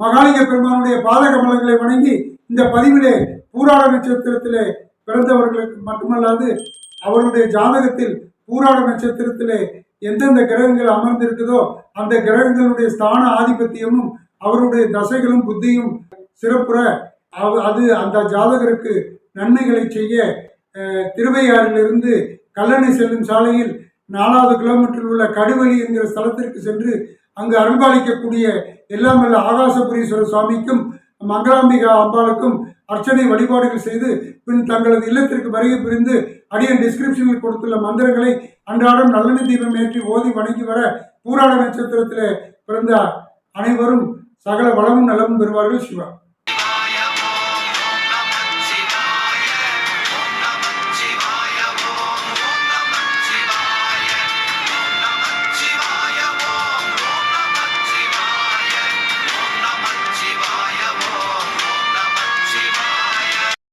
மகாலிங்க பெருமானுடைய பாத கமலங்களை வணங்கி இந்த பதிவிலே பூராட நட்சத்திரத்திலே பிறந்தவர்களுக்கு மட்டுமல்லாது அவருடைய ஜாதகத்தில் பூராட நட்சத்திரத்திலே எந்தெந்த கிரகங்கள் அமர்ந்திருக்குதோ அந்த கிரகங்களுடைய ஸ்தான ஆதிபத்தியமும் அவருடைய தசைகளும் புத்தியும் சிறப்புற அவ- அது அந்த ஜாதகருக்கு நன்மைகளை செய்ய திருவையாறிலிருந்து கல்லணை செல்லும் சாலையில் நாலாவது கிலோமீட்டரில் உள்ள கடுவெளி என்கிற ஸ்தலத்திற்கு சென்று அங்கு அருள்பாலிக்கக்கூடிய எல்லாம் வல்ல ஆகாசபுரீஸ்வரர் சுவாமிக்கும் மங்களாம்பிகா அம்பாளுக்கும் அர்ச்சனை வழிபாடுகள் செய்து பின் தங்களது இல்லத்திற்கு வருகை புரிந்து அடியன் டிஸ்கிரிப்ஷனில் கொடுத்துள்ள மந்திரங்களை அன்றாடம் நல்லெண்ணெய் தீபம் ஏற்றி ஓதி வணங்கி வர பூராட நட்சத்திரத்தில் பிறந்த அனைவரும் சகல வளமும் நலமும் பெறுவார்கள் சிவா.